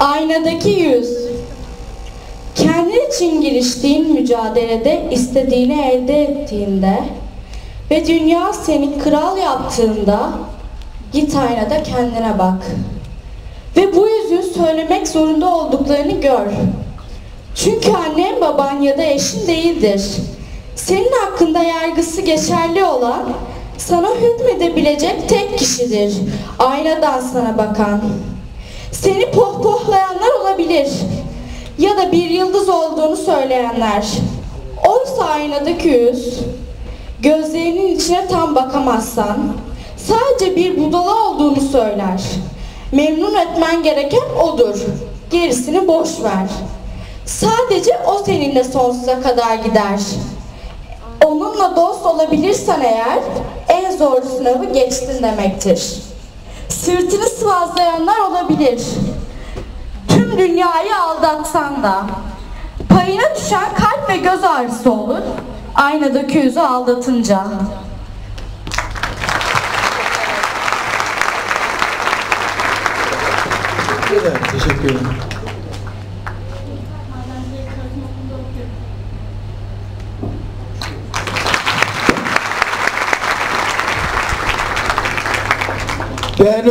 Aynadaki yüz. Kendin için giriştiğin mücadelede istediğini elde ettiğinde ve dünya seni kral yaptığında git aynada kendine bak. Ve bu yüzün söylemek zorunda olduklarını gör. Çünkü annen, baban ya da eşin değildir. Senin hakkında yargısı geçerli olan, sana hükmedebilecek tek kişidir. Aynadan sana bakan. Seni pohpohlayanlar olabilir. Ya da bir yıldız olduğunu söyleyenler. Oysa aynadaki yüz, gözlerinin içine tam bakamazsan, sadece bir budala olduğunu söyler. Memnun etmen gereken odur. Gerisini boş ver. Sadece o seninle sonsuza kadar gider. Onunla dost olabilirsen eğer en zor sınavı geçtin demektir. Sırtını sıvazlayanlar olabilir. Tüm dünyayı aldatsan da payına düşen kalp ve göz ağrısı olur. Aynadaki yüzü aldatınca. Teşekkür ederim. Der